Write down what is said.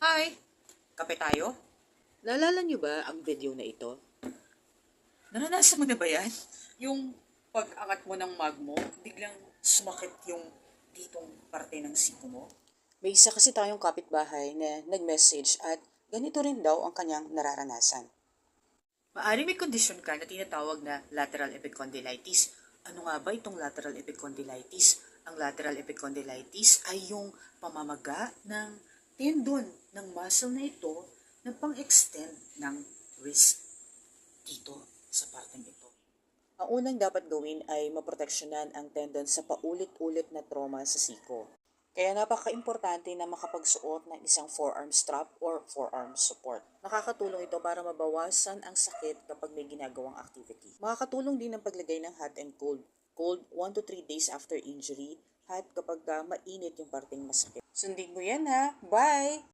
Hi! Kape tayo? Naalala niyo ba ang video na ito? Naranasan mo na ba yan? Yung pag-angat mo ng mag mo, biglang sumakit yung ditong parte ng siko mo? May isa kasi tayong kapitbahay na nag-message at ganito rin daw ang kanyang nararanasan. Maaari may kondisyon ka na tinatawag na lateral epicondylitis. Ano nga ba itong lateral epicondylitis? Ang lateral epicondylitis ay yung pamamaga ng tendon ng muscle na ito na pang-extend ng wrist dito sa parteng ito. Ang unang dapat gawin ay maproteksyonan ang tendon sa paulit-ulit na trauma sa siko. Kaya napaka-importante na makapagsuot ng isang forearm strap or forearm support. Nakakatulong ito para mabawasan ang sakit kapag may ginagawang activity. Makakatulong din ang paglagay ng hot and cold. Cold 1 to 3 days after injury, hot kapag ah, mainit yung parteng masakit. Sundin mo yan ha. Bye!